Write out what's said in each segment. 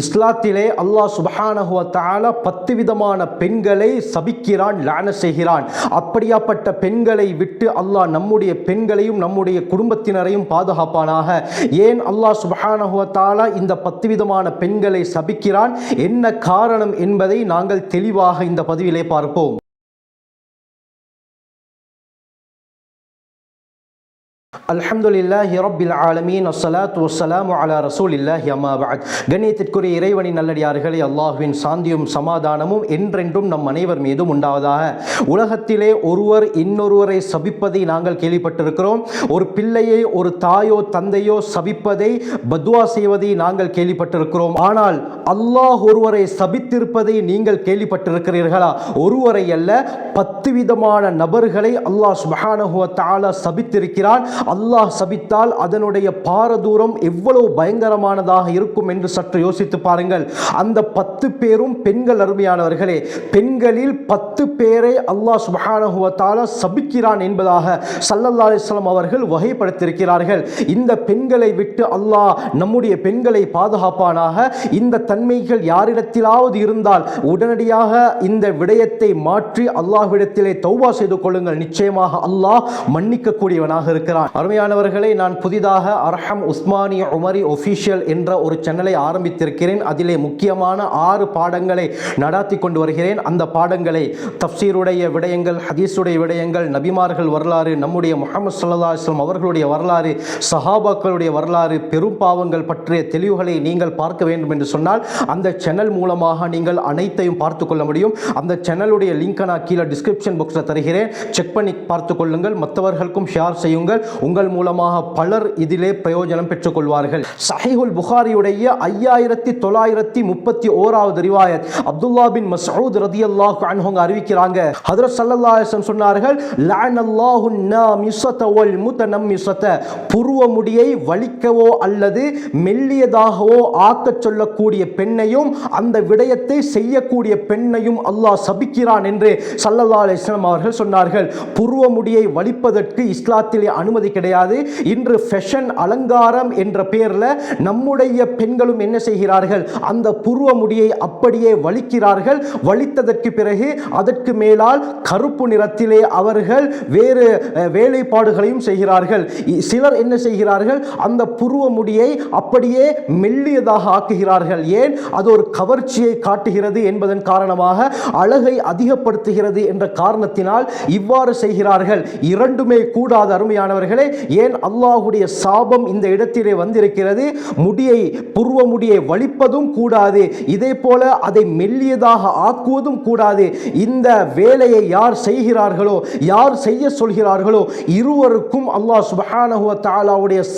இஸ்லாத்திலே அல்லாஹ் சுபஹானஹுவத்தால பத்து விதமான பெண்களை சபிக்கிறான் லான செய்கிறான். அப்படியாப்பட்ட பெண்களை விட்டு அல்லாஹ் நம்முடைய பெண்களையும் நம்முடைய குடும்பத்தினரையும் பாதுகாப்பானாக. ஏன் அல்லாஹ் சுபஹானஹுவ இந்த பத்து விதமான பெண்களை சபிக்கிறான்? என்ன காரணம் என்பதை நாங்கள் தெளிவாக இந்த பதிவிலே பார்ப்போம். அல்ஹம்துலில்லாஹி ரப்பில் ஆலமீன். அஸ்ஸலாத்து வஸ்ஸலாமு அலா ரசூலில்லாஹி அம்மா பஅத். கண்ணியத்திற்குரிய இறைவனின் நல்லடியார்களே அல்லாஹ்வின் சாந்தியும் சமாதானமும் என்றென்றும் நம் அனைவர் மீதும் உண்டாவதாக. உலகத்திலே ஒருவர் இன்னொருவரை சபிப்பதை நாங்கள் கேள்விப்பட்டிருக்கிறோம். ஒரு பிள்ளையை ஒரு தாயோ தந்தையோ சபிப்பதை பத்வா செய்வதை நாங்கள் கேள்விப்பட்டிருக்கிறோம். ஆனால் அல்லாஹ் ஒருவரை சபித்திருப்பதை நீங்கள் கேள்விப்பட்டிருக்கிறீர்களா? ஒருவரை அல்ல பத்து விதமான நபர்களை அல்லாஹ் சுபஹானஹுவ தாலா சபித்திருக்கிறான். அல்லாஹ் சபித்தால் அதனுடைய பாரதூரம் எவ்வளவு பயங்கரமானதாக இருக்கும் என்று சற்று யோசித்து பாருங்கள். அந்த பத்து பேரும் பெண்கள் அருமையானவர்களே பெண்களில் பத்து பேரை அல்லாஹ் சுபஹானஹுவ சபிக்கிறான் என்பதாக சல்லல்லா அலிஸ்லாம் அவர்கள் வகைப்படுத்தியிருக்கிறார்கள். இந்த பெண்களை விட்டு அல்லாஹ் நம்முடைய பெண்களை பாதுகாப்பானாக இந்த தன்மைகள் யாரிடத்திலாவது இருந்தால் உடனடியாக இந்த விடயத்தை மாற்றி அல்லாஹ்விடத்திலே தௌவா செய்து கொள்ளுங்கள். நிச்சயமாக அல்லாஹ் மன்னிக்கக்கூடியவனாக இருக்கிறான். அருமையானவர்களை நான் புதிதாக அர்ஹம் உஸ்மானிய உமரி ஒஃபிஷியல் என்ற ஒரு சேனலை ஆரம்பித்திருக்கிறேன். அதிலே முக்கியமான ஆறு பாடங்களை நடாத்தி கொண்டு வருகிறேன். அந்த பாடங்களை தப்சீருடைய விடயங்கள் ஹதீஸுடைய விடயங்கள் நபிமார்கள் வரலாறு நம்முடைய முகமது சல்லா இஸ்லாம் அவர்களுடைய வரலாறு சஹாபாக்களுடைய வரலாறு பெரும் பாவங்கள் பற்றிய தெளிவுகளை நீங்கள் பார்க்க வேண்டும் என்று சொன்னால் அந்த சேனல் மூலமாக நீங்கள் அனைத்தையும் பார்த்து கொள்ள முடியும். அந்த சேனலுடைய லிங்கை நான் கீழே டிஸ்கிரிப்ஷன் பாக்ஸில் தருகிறேன். செக் பண்ணி பார்த்து கொள்ளுங்கள். மற்றவர்களுக்கும் ஷேர் செய்யுங்கள். உங்கள் மூலமாக பலர் இதிலே பிரயோஜனம் பெற்றுக்கொள்வார்கள். சஹிஹுல் புகாரியுடைய ஐயாயிரத்தி தொள்ளாயிரத்தி முப்பத்தி ஓராவது ரிவாயத் அப்துல்லா பின் மசூத் ரதி அல்லாஹ் அன்ஹோங்க அறிவிக்கிறாங்க. ஹதரத் சல்லல்லாஹு சொன்னார்கள் லான் சொன்னார்கள் லஅனல்லாஹு நாமிஸத வல் முத்தனம்மிஸத புருவ முடியை வலிக்கவோ அல்லது மெல்லியதாகவோ ஆக்கச் சொல்லக்கூடிய பெண்ணையும் அந்த விடயத்தை செய்யக்கூடிய பெண்ணையும் அல்லாஹ் சபிக்கிறான் என்று சல்லல்லா அலிஸ்லாம் அவர்கள் சொன்னார்கள். புருவ முடியை வலிப்பதற்கு இஸ்லாத்திலே அனுமதி கிடையாது. இன்று ஃபெஷன் அலங்காரம் என்ற பெயரில் நம்முடைய பெண்களும் என்ன செய்கிறார்கள்? அந்த புருவ முடியை அப்படியே வலிக்கிறார்கள். வலித்ததற்கு பிறகு அதற்கு மேலால் கருப்பு நிறத்திலே அவர்கள் வேறு வேலைப்பாடுகளையும் செய்கிறார்கள். சிலர் என்ன செய்கிறார்கள்? அந்த புருவ முடியை அப்படியே மெல்லியதாக ஆக்குகிறார்கள். ஏன்? அது ஒரு கவர்ச்சியை காட்டுகிறது என்பதன் காரணமாக அழகை அதிகப்படுத்துகிறது என்ற காரணத்தினால் இவ்வாறு செய்கிறார்கள். இரண்டுமே கூடாத அருமையானவர்கள். சகோதரர்களே ஏன் அல்லாஹுடைய சாபம் இந்த இடத்திலே வந்திருக்கிறது? முடியை புருவ முடியை வலிப்பதும் கூடாது. இதே போல அதை மெல்லியதாக ஆக்குவதும் கூடாது. இந்த வேலையை யார் செய்கிறார்களோ யார் செய்ய சொல்கிறார்களோ இருவருக்கும் அல்லாஹ் சுபஹானஹு வ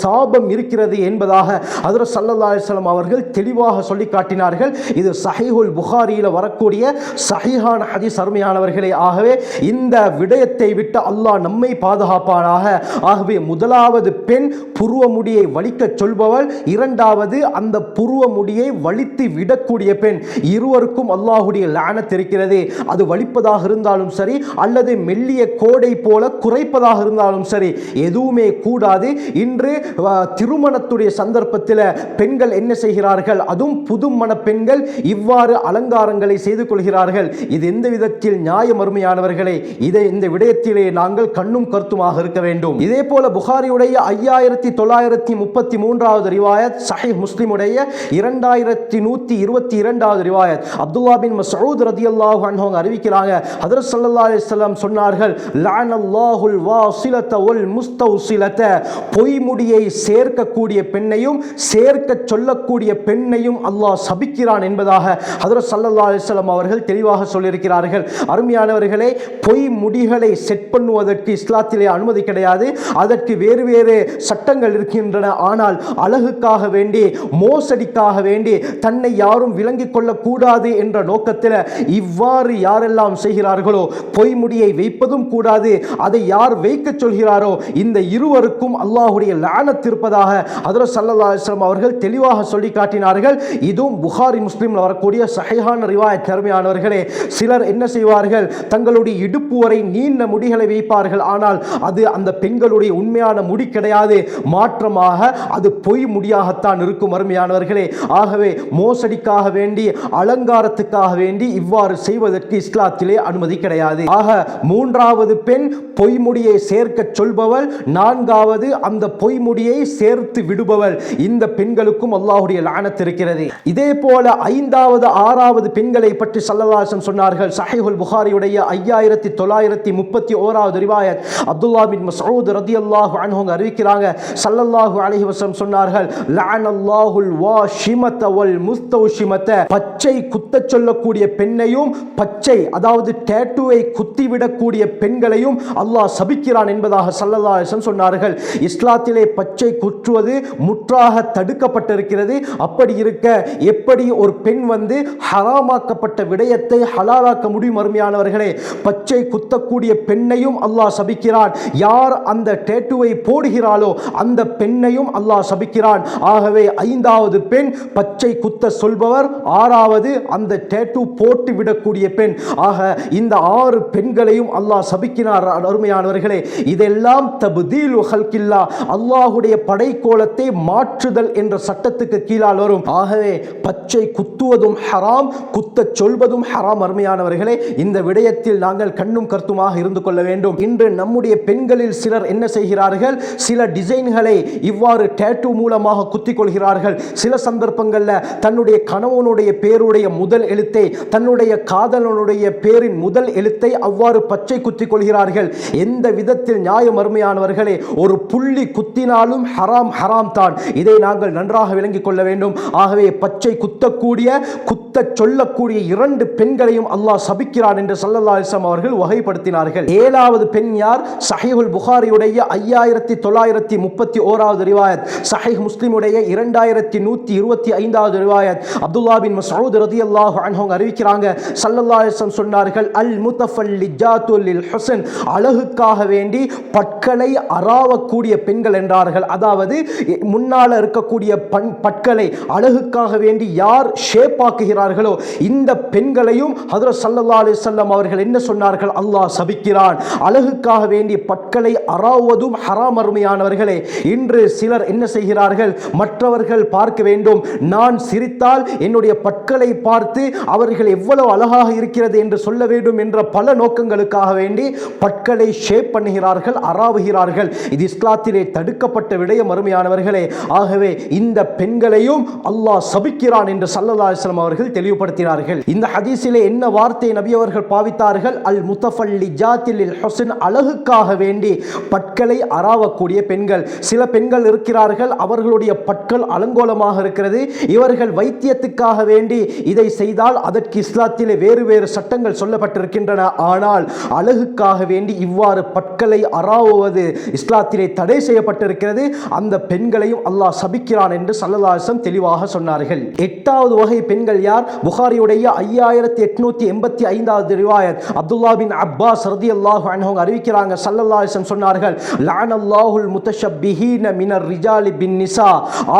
சாபம் இருக்கிறது என்பதாக அதர் ஸல்லல்லாஹு அலைஹி அவர்கள் தெளிவாக சொல்லி காட்டினார்கள். இது சஹிஹுல் புகாரியில் வரக்கூடிய சஹீஹான ஹதீஸ் அருமையானவர்களே. ஆகவே இந்த விடயத்தை விட்டு அல்லாஹ் நம்மை பாதுகாப்பானாக. ஆகவே முதலாவது பெண் புருவ முடியை வலிக்கச் சொல்பவள் இரண்டாவது அந்த புருவ முடியை வலித்து விடக்கூடிய பெண். இருவருக்கும் அல்லாஹுடைய லானத் இருக்கிறது. அது வலிப்பதாக இருந்தாலும் சரி அல்லது மெல்லிய கோடை போல குறைப்பதாக இருந்தாலும் சரி எதுவுமே கூடாது. இன்று திருமணத்துடைய சந்தர்ப்பத்தில் பெண்கள் என்ன செய்கிறார்கள்? அதுவும் புது மண பெண்கள் இவ்வாறு அலங்காரங்களை செய்து கொள்கிறார்கள். இது எந்த விதத்தில் நியாயம் அருமையானவர்களே இதை இந்த விடயத்திலே நாங்கள் கண்ணும் கருத்துமாக இருக்க வேண்டும். இதே போல போல புகாரியுடைய ஐயாயிரத்தி தொள்ளாயிரத்தி முப்பத்தி மூன்றாவது ரிவாயத் சஹீஹ் முஸ்லிமுடைய இரண்டாயிரத்தி நூற்றி இருபத்தி இரண்டாவது ரிவாயத். அப்துல்லா பின் மசூத் ரதியல்லாஹு அன்ஹு அவங்க அறிவிக்கிறாங்க. ஹதரத் ஸல்லல்லாஹு அலைஹி வஸல்லம் சொன்னார்கள் லஅனல்லாஹுல் வாசிலத வல் முஸ்தௌசிலத. பொய்முடியை சேர்க்கக்கூடிய பெண்ணையும் சேர்க்க சொல்லக்கூடிய பெண்ணையும் அல்லாஹ் சபிக்கிறான் என்பதாக ஹதரத் சல்லா அலிஸ்லாம் அவர்கள் தெளிவாக சொல்லியிருக்கிறார்கள். அருமையானவர்களே பொய் முடிகளை செட் பண்ணுவதற்கு இஸ்லாத்திலே அனுமதி கிடையாது. அது அதற்கு வேறு வேறு சட்டங்கள் இருக்கின்றன. ஆனால் அழகுக்காக வேண்டி மோசடிக்காக வேண்டி தன்னை யாரும் விளங்கிக் கொள்ளக்கூடாது என்ற நோக்கத்தில் இவ்வாறு யாரெல்லாம் செய்கிறார்களோ பொய்முடியை வைப்பதும் கூடாது. அதை யார் வைக்கச் சொல்கிறாரோ இந்த இருவருக்கும் அல்லாஹுடைய லானத் இருப்பதாக ஹதரத் ஸல்லல்லாஹு அவர்கள் தெளிவாக சொல்லி காட்டினார்கள். இதுவும் புகாரி முஸ்லீமில் வரக்கூடிய சகையான ரிவாய திறமையானவர்களே சிலர் என்ன செய்வார்கள்? தங்களுடைய இடுப்பு வரை நீண்ட முடிகளை வைப்பார்கள். ஆனால் அது அந்த பெண்களுடைய உண்மையான முடி கிடையாது மாற்றமாக அது பொய் முடியாகத்தான் இருக்கும் அருமையானவர்களே. ஆகவே மோசடிக்காக வேண்டி அலங்காரத்துக்காக வேண்டி இவ்வாறு செய்வதற்கு இஸ்லாத்திலே அனுமதி கிடையாது. ஆக மூன்றாவது பெண் பொய்முடியை சேர்க்க சொல்பவள் நான்காவது அந்த பொய்முடியை சேர்த்து விடுபவள். இந்த பெண்களுக்கும் அல்லாஹுடைய லானத் இருக்கிறது. இதே போல ஐந்தாவது ஆறாவது பெண்களை பற்றி சல்லதாசன் சொன்னார்கள். சஹிஹுல் புகாரியுடைய ஐயாயிரத்தி தொள்ளாயிரத்தி முப்பத்தி ஓராவது ரிவாயத். அப்துல்லா பின் மசூத் ரதி அல்லாஹு அன்ஹுங்க அறிவிக்கிறாங்க. சல்லல்லாஹு அலைஹி வஸல்லம் சொன்னார்கள் லான் அல்லாஹுல் வா வாஷிமத வல் முஸ்தௌஷிமத பச்சை குத்த சொல்லக்கூடிய பெண்ணையும் பச்சை அதாவது டேட்டுவை குத்திவிடக்கூடிய பெண்களையும் அல்லாஹ் சபிக்கிறான் என்பதாக சல்லல்லா அலைஹி சொன்னார்கள். இஸ்லாத்திலே பச்சை குற்றுவது முற்றாக தடுக்கப்பட்டிருக்கிறது. அப்படி இருக்க எப்படி ஒரு பெண் வந்து ஹராமாக்கப்பட்ட விடயத்தை ஹலாலாக்க முடியும் அருமையானவர்களே? பச்சை குத்தக்கூடிய பெண்ணையும் அல்லாஹ் சபிக்கிறான். யார் அந்த டேட்டுவை போடுகிறாளோ அந்த பெண்ணையும் அல்லாஹ் சபிக்கிறான். ஆகவே ஐந்தாவது பெண் பச்சை குத்த சொல்பவர். ஆறாவது அந்த டேட்டு போட்டு விடக்கூடிய பெண். ஆக இந்த ஆறு பெண்களையும் அல்லாஹ் சபிக்கிறார். அருமையானவர்களே இதெல்லாம் தபுதீல் ஹல்கில்லா. அல்லாஹுடைய படைக்கோலத்தை மாற்றுதல் என்ற சட்டத்துக்கு கீழால் வரும். ஆகவே பச்சை குத்துவதும் ஹராம் குத்தச் சொல்வதும் ஹராம். அருமையானவர்களே இந்த விடயத்தில் நாங்கள் கண்ணும் கருத்துமாக இருந்து கொள்ள வேண்டும். இன்று நம்முடைய பெண்களில் சிலர் என்ன செய்கிறார்கள். சில டிசைன்களை இவ்வாறு டேட்டு மூலமாக குத்திக் கொள்கிறார்கள் சில சந்தர்ப்பங்களில் தன்னுடைய கணவனுடைய பேருடைய முதல் எழுத்தை தன்னுடைய காதலனுடைய பேரின் முதல் எழுத்தை அவ்வாறு பச்சை குத்திக் கொள்கிறார்கள் எந்த விதத்தில் நியாயம் அருமையானவர்களே ஒரு புள்ளி குத்தினாலும் ஹராம் ஹராம் தான். இதை நாங்கள் நன்றாக விளங்கிக் கொள்ள வேண்டும். ஆகவே பச்சை குத்தக்கூடிய குத்தச் சொல்லக்கூடிய இரண்டு பெண்களையும் அல்லாஹ் சபிக்கிறான் என்று சல்லல்லா அலிஸ்லாம் அவர்கள் வகைப்படுத்தினார்கள். ஏழாவது பெண் யார்? சஹிஹுல் புகாரியுடைய ஐயாயிரத்தி தொள்ளாயிரத்தி முப்பத்தி ஓராவது ரிவாயத். சஹிஹ் முஸ்லிமுடைய இரண்டாயிரத்தி நூற்றி இருபத்தி ஐந்தாவது ரிவாயத். அப்துல்லா பின் மசூத் ரதி அல்லாஹ் அன்ஹோங் அறிவிக்கிறாங்க. சல்லல்லா அலிஸ்லாம் சொன்னார்கள் அல் முத்தஃபல்லி ஹுசன் அழகுக்காக வேண்டி பற்களை அறாவக்கூடிய பெண்கள் என்றார்கள். அதாவது முன்னால் இருக்கக்கூடிய பண் பற்களை அழகுக்காக வேண்டி யார் ஷேப் ஆக்குகிறார்களோ இந்த பெண்களையும் ஹதரத் சல்லா அலி சொல்லம் அவர்கள் என்ன சொன்னார்கள்? அல்லாஹ் சபிக்கிறான். அழகுக்காக வேண்டி பற்களை அறாவதும் ஹராம் அருமையானவர்களே இன்று சிலர் என்ன செய்கிறார்கள்? மற்றவர்கள் பார்க்க வேண்டும். நான் சிரித்தால் என்னுடைய பற்களை பார்த்து அவர்கள் எவ்வளவு அழகாக இருக்கிறது என்று சொல்ல வேண்டும் என்ற பல நோக்கங்களுக்காக வேண்டி பற்களை ஷேப் பண்ணுகிறார்கள் அறாவுகிறார்கள். இது இஸ்லாத்திலே தடுக்கப்பட்ட விடயம் அருமையானவர்களே. ஆகவே இந்த பெண்களையும் அல்லாஹ் சபிக்கிறான் என்று சல்லல்லா அவர்கள் அவர்கள் தெளிவுபடுத்தினார்கள். இந்த ஹதீஸிலே என்ன வார்த்தை நபி அவர்கள் பாவித்தார்கள்? அல் முத்தஃபல்லி ஜாத்திலில் ஹுசன் அழகுக்காக வேண்டி பற்களை அறாவக்கூடிய பெண்கள். சில பெண்கள் இருக்கிறார்கள் அவர்களுடைய பற்கள் அலங்கோலமாக இருக்கிறது. இவர்கள் வைத்தியத்துக்காக வேண்டி இதை செய்தால் அதற்கு இஸ்லாத்திலே வேறு வேறு சட்டங்கள் சொல்லப்பட்டிருக்கின்றன. ஆனால் அழகுக்காக வேண்டி இவ்வாறு பற்களை அறாவுவது இஸ்லாத்திலே தடை செய்யப்பட்டிருக்கிறது. அந்த பெண்களையும் அல்லாஹ் சபிக்கிறான் என்று சல்லதாசம் தெளிவாக சொன்னார்கள். எட்டாவது வகை பெண்கள் யார்? புகாரியுடைய ஐயாயிரத்தி எட்நூத்தி எண்பத்தி ஐந்தாவது ரிவாயத். அப்துல்லா பின் அப்பாஸ் ரதி அல்லாஹ் அவங்க அறிவிக்கிறாங்க சல்லல்லாசம் சொன்னார்கள் லான் அல்லாஹுல் முத்தஷப்பிஹீன மினர் ரிஜாலி பின் நிசா.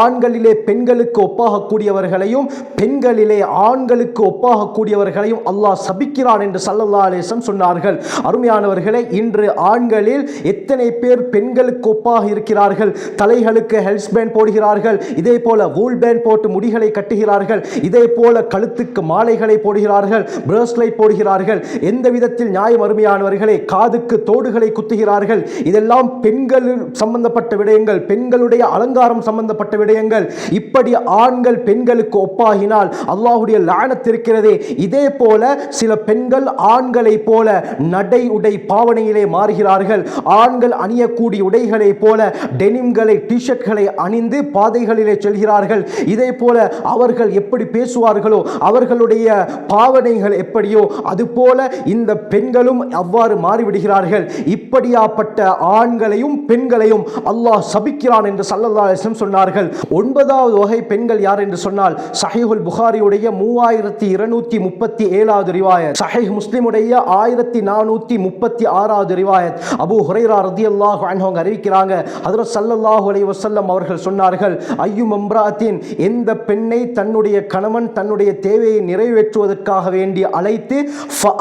ஆண்களிலே பெண்களுக்கு ஒப்பாகக்கூடியவர்களையும் பெண்களிலே ஆண்களுக்கு ஒப்பாகக்கூடியவர்களையும் அல்லாஹ் சபிக்கிறான் என்று சல்லல்லா அலேசம் சொன்னார்கள். அருமையானவர்களே இன்று ஆண்களில் எத்தனை பேர் பெண்களுக்கு ஒப்பாக இருக்கிறார்கள்? தலைகளுக்கு ஹெல்ஸ் பேண்ட் போடுகிறார்கள் இதே போல வூல் பேண்ட் போட்டு முடிகளை கட்டுகிறார்கள் இதே போல கழுத்துக்கு மாலைகளை போடுகிறார்கள் பிரேஸ்லைட் போடுகிறார்கள் எந்த விதத்தில் நியாயம் அருமையானவர்களே காதுக்கு தோடுகளை குத்துகிறார்கள். இதெல்லாம் பெண்கள் சம்பந்தப்பட்ட விடயங்கள் பெண்களுடைய அலங்காரம் சம்பந்தப்பட்ட விடயங்கள். இப்படி ஆண்கள் பெண்களுக்கு ஒப்பாகினால் அல்லாஹுடைய லானத்திருக்கிறதே இதே போல சில பெண்கள் ஆண்களை போல நடை உடை பாவனையிலே மாறுகிறார்கள். ஆண்கள் அணியக்கூடிய உடைகளை போல டெனிம்களை டிஷர்ட்களை அணிந்து பாதைகளிலே செல்கிறார்கள். இதே போல அவர்கள் எப்படி பேசுவார்களோ அவர்களுடைய பாவனைகள் எப்படியோ அதுபோல இந்த பெண்களும் அவ்வாறு மாறிவிடுகிறார்கள். இப்படியாப்பட்ட ஆண்களையும் பெண்களையும் அல்லாஹ் சபிக்கிறான் என்று சல்லல்லா சொன்னார்கள். ஒன்பதாவது வகை பெண்கள் யார் என்று சொன்னால் சஹிஹுல் புகாரியுடைய மூவாயிரத்தி இருநூத்தி முப்பத்தி ஏழாவது ரிவாயத் சஹிஹ் முஸ்லிமுடைய ஆயிரத்தி நானூத்தி முப்பத்தி ஆறாவது ரிவாயத். அபு ஹுரைரா ரதி அல்லாஹ் அவங்க அறிவிக்கிறாங்க. ஹஜ்ரத் சல்லல்லாஹு அலைஹி வசல்லம் அவர்கள் சொன்னார்கள் ஐயும் அம்ராத்தின் எந்த பெண்ணை தன்னுடைய கணவன் தன்னுடைய தன்னுடைய தேவையை நிறைவேற்றுவதற்காக வேண்டி அழைத்து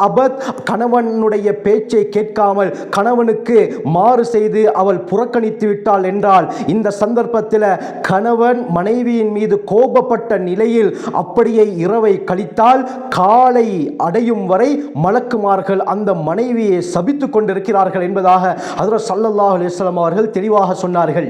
அபத் கணவனுடைய பேச்சை கேட்காமல் கணவனுக்கு மாறு செய்து அவள் புறக்கணித்து விட்டாள் என்றால் இந்த சந்தர்ப்பத்தில் கணவன் மனைவியின் மீது கோபப்பட்ட நிலையில் அப்படியே இரவை கழித்தால் காலை அடையும் வரை மலக்குமார்கள் அந்த மனைவியை சபித்து கொண்டிருக்கிறார்கள் என்பதாக ஹஜ்ரத் சல்லல்லாஹ் அலிஸ்லாம் அவர்கள் தெளிவாக சொன்னார்கள்.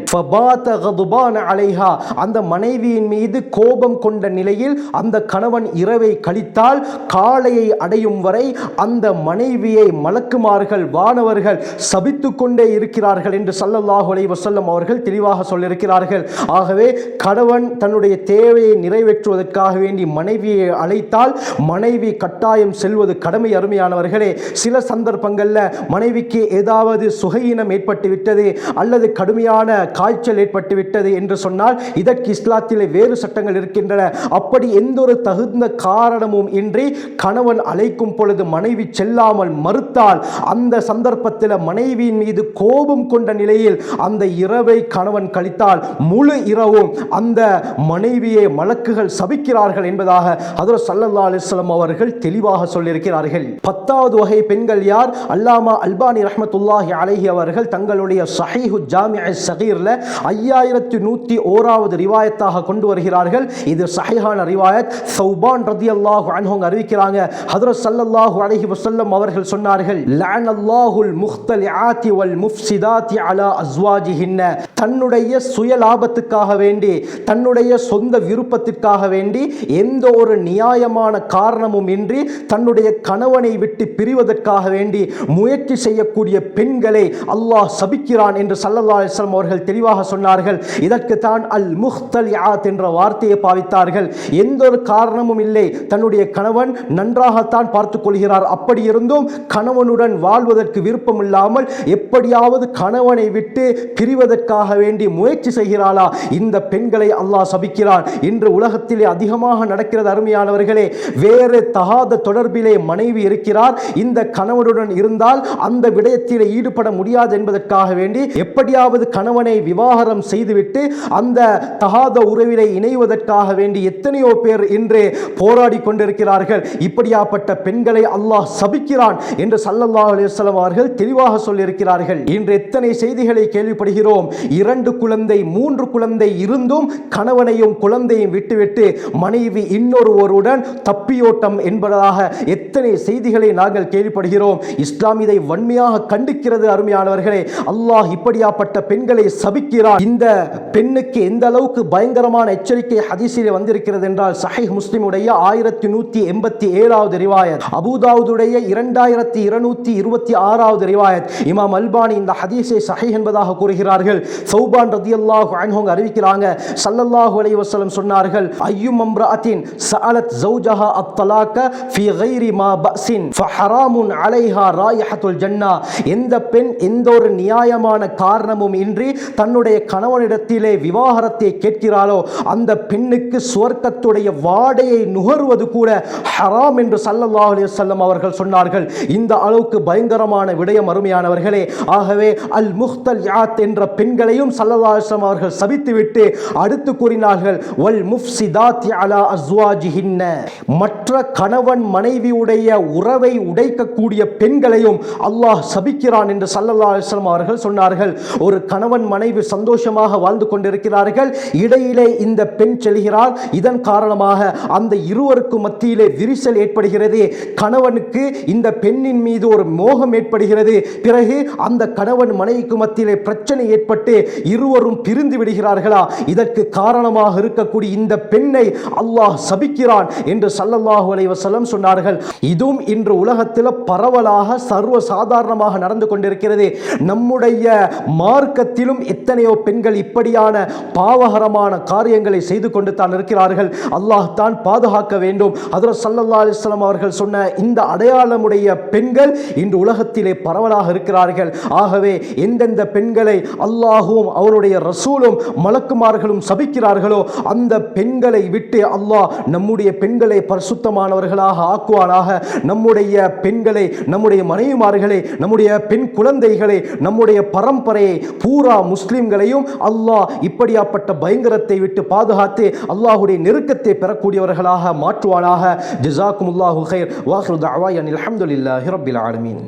அந்த மனைவியின் மீது கோபம் கொண்ட நிலையில் அந்த கணவன் இரவை கழித்தால் காலையை அடையும் வரை அந்த மனைவியை மலக்குமார்கள் வானவர்கள் சபித்து கொண்டே இருக்கிறார்கள் என்று சல்லல்லாஹு அலை வசல்லம் அவர்கள் தெளிவாக சொல்லியிருக்கிறார்கள். ஆகவே கணவன் தன்னுடைய தேவையை நிறைவேற்றுவதற்காக வேண்டி மனைவியை அழைத்தால் மனைவி கட்டாயம் செல்வது கடமை அருமையானவர்களே. சில சந்தர்ப்பங்களில் மனைவிக்கு ஏதாவது சுகையினம் ஏற்பட்டு விட்டது அல்லது கடுமையான காய்ச்சல் ஏற்பட்டு விட்டது என்று சொன்னால் இதற்கு இஸ்லாத்திலே வேறு சட்டங்கள் இருக்கின்றன. அப்படி எந்த ஒரு தகுந்த காரணமும் இன்றி கணவன் அழைக்கும் பொழுது மனைவி செல்லாமல் மறுத்தால் அந்த சந்தர்ப்பத்தில் மனைவியின் மீது கோபம் கொண்ட நிலையில் அந்த இரவை கணவன் கழித்தால் முழு இரவும் அந்த மனைவியை மலக்குகள் சபிக்கிறார்கள் என்பதாக ஹதரத் ஸல்லல்லாஹு அலைஹி அவர்கள் தெளிவாக சொல்லியிருக்கிறார்கள். பத்தாவது வகை பெண்கள் யார்? அல்லாமா அல்பானி ரஹமத்துல்லாஹி அலஹி அவர்கள் தங்களுடைய சஹீஹு ஜாமிஅ சகீர்ல ஐயாயிரத்தி நூற்றி ஓராவது ரிவாயத்தாக கொண்டு வருகிறார்கள். இது சஹிஹான ரிவாயத். சௌபான் ரதியல்லாஹு அன்ஹு அறிவிக்கிறாங்க. ஹதரத் சல்லல்லாஹு அலைஹி வசல்லம் அவர்கள் சொன்னார்கள் லஅனல்லாஹுல் முக்தலிஆத்தி வல் முஃப்சிதாத்தி அலா அஸ்வாஜிஹின்ன. தன்னுடைய சுய லாபத்துக்காக வேண்டி தன்னுடைய சொந்த விருப்பத்திற்காக வேண்டி எந்த ஒரு நியாயமான காரணமும் இன்றி தன்னுடைய கணவனை விட்டு பிரிவதற்காக வேண்டி முயற்சி செய்யக்கூடிய பெண்களை அல்லாஹ் சபிக்கிறான் என்று சல்லல்லா அலிஸ்லாம் அவர்கள் தெளிவாக சொன்னார்கள். இதற்கு தான் அல் யாத் என்ற வார்த்தையை பாவித்தார்கள். எந்த ஒரு காரணம் காரணமும் இல்லை. தன்னுடைய கணவன் நன்றாகத்தான் பார்த்து கொள்கிறார். அப்படி இருந்தும் கணவனுடன் வாழ்வதற்கு விருப்பம் இல்லாமல் எப்படியாவது கணவனை விட்டு பிரிவதற்காக வேண்டி முயற்சி செய்கிறாளா? இந்த பெண்களை அல்லாஹ் சபிக்கிறான். இன்று உலகத்திலே அதிகமாக நடக்கிறது அருமையானவர்களே வேறு தகாத தொடர்பிலே மனைவி இருக்கிறார். இந்த கணவனுடன் இருந்தால் அந்த விடயத்திலே ஈடுபட முடியாது என்பதற்காக வேண்டி எப்படியாவது கணவனை விவாகரம் செய்துவிட்டு அந்த தகாத உறவிலே இணைவதற்காக வேண்டி எத்தனையோ பேர் இன்று போராடி கொண்டிருக்கிறார்கள் இப்படியாப்பட்ட பெண்களை அல்லாஹ் சபிக்கிறான் என்று சல்லல்லாஹ் அலைஹி அவர்கள் தெளிவாக சொல்லியிருக்கிறார்கள். இன்று எத்தனை செய்திகளை கேள்விப்படுகிறோம். இரண்டு குழந்தை மூன்று குழந்தை இருந்தும் கணவனையும் குழந்தையும் விட்டுவிட்டு மனைவி இன்னொருவருடன் தப்பியோட்டம் என்பதாக எத்தனை செய்திகளை நாங்கள் கேள்விப்படுகிறோம். இஸ்லாம் இதை வன்மையாக கண்டிக்கிறது அருமையானவர்களே. அல்லாஹ் இப்படியாப்பட்ட பெண்களை சபிக்கிறான். இந்த பெண்ணுக்கு எந்த அளவுக்கு பயங்கரமான எச்சரிக்கை ஹதீஸில் வந்திருக்கிறது என்றால் சஹீஹ் முஸ்லிமுடைய ஆயிரத்தி நூற்றி எண்பத்தி ஏழாவது ரிவாயத் அபுதாவுடைய இரண்டாயிரத்தி இருநூத்தி இருபத்தி ஆறாவது ரிவாயத். இமாம் அல்பானி இந்த ஹதீஸை சஹி என்பதாக கூறுகிறார்கள். சௌபான் ரதியல்லாஹு அன்ஹு அறிவிக்கிறாங்க. சல்லல்லாஹு அலைஹி வசலம் சொன்னார்கள் ஐயும் அம்ரஅத்தின் சஅலத் ஜௌஜஹா அத்தலாக்க ஃபி கைரி மா பஸின் ஃபஹராமுன் அலைஹா ராயஹத்துல் ஜன்னா. எந்த பெண் எந்த ஒரு நியாயமான காரணமும் இன்றி தன்னுடைய கணவனிடத்திலே விவாகரத்தை கேட்கிறாளோ அந்த பெண்ணுக்கு சுவர்க்கத்துடைய வாடையை நுகர்வது கூட ஹராம் என்று சல்லல்லா அலைஹி அவர்கள் சொன்னார்கள். இந்த அளவுக்கு பயங்கரமான விடயம் அருமையானவர்களே ஆகவே அல் முஹ்தல் யாத் என்ற பெண்களையும் சல்லல்லா அலிஸ்லாம் அவர்கள் சபித்துவிட்டு அடுத்து கூறினார்கள் வல் முஃப்சிதாத் அலா அஸ்வாஜிஹின்ன. மற்ற கணவன் மனைவியுடைய உறவை உடைக்கக்கூடிய பெண்களையும் அல்லாஹ் சபிக்கிறான் என்று சல்லல்லா அலிஸ்லாம் அவர்கள் சொன்னார்கள். ஒரு கணவன் மனைவி சந்தோஷமாக வாழ்ந்து கொண்டிருக்கிறார்கள் இடையிலே இந்த பெண் செல்கிறார் இதன் காரணமாக அந்த இருவருக்கும் மத்தியிலே விரிசல் ஏற்படுகிறது. கணவனுக்கு இந்த பெண்ணின் மீது ஒரு மோகம் ஏற்படுகிறது. பிறகு அந்த கணவன் மனைவிக்கு மத்தியிலே பிரச்சனை ஏற்பட்டு இருவரும் பிரிந்து விடுகிறார்களா? இதற்கு காரணமாக இருக்கக்கூடிய இந்த பெண்ணை அல்லாஹ் சபிக்கிறான் என்று சல்லல்லாஹு அலைவசல்லம் சொன்னார்கள். இதுவும் இன்று உலகத்தில் பரவலாக சர்வ சாதாரணமாக நடந்து கொண்டிருக்கிறது. நம்முடைய மார்க்கத்திலும் எத்தனையோ பெண்கள் இப்படியான பாவகரமான காரியங்களை செய்து கொண்டு தான் இருக்கிறார்கள். அல்லாஹ் தான் பாதுகாக்க வேண்டும். அதில் சல்லல்லா அலிஸ்லாம் அவர்கள் சொன்ன இந்த அடையாளமுடைய பெண்கள் இன்று உலகத்திலே பரவலாக இருக்கிறார்கள். ஆகவே எந்தெந்த பெண்களை அல்லாஹும் அவருடைய ரசூலும் மலக்குமார்களும் சபிக்கிறார்களோ அந்த பெண்களை விட்டு அல்லாஹ் நம்முடைய பெண்களை பரிசுத்தமானவர்களாக ஆக்குவானாக. நம்முடைய பெண்களை நம்முடைய மனைவிமார்களை நம்முடைய பெண் குழந்தைகளை நம்முடைய பரம்பரையை பூரா முஸ்லிம்களையும் அல்லாஹ் இப்படியாப்பட்ட பயங்கரத்தை விட்டு பாதுகாத்து அல்லாஹுடைய நெருக்கத்தை பெறக்கூடியவர் உள்ளவர்களாக மாற்றுவானாக ஜிசாக்குமுல்லாஹு ஹைர் வாஹ்ரு தஅவாயன் அல்ஹம்துலில்லாஹி ரப்பில் ஆலமீன்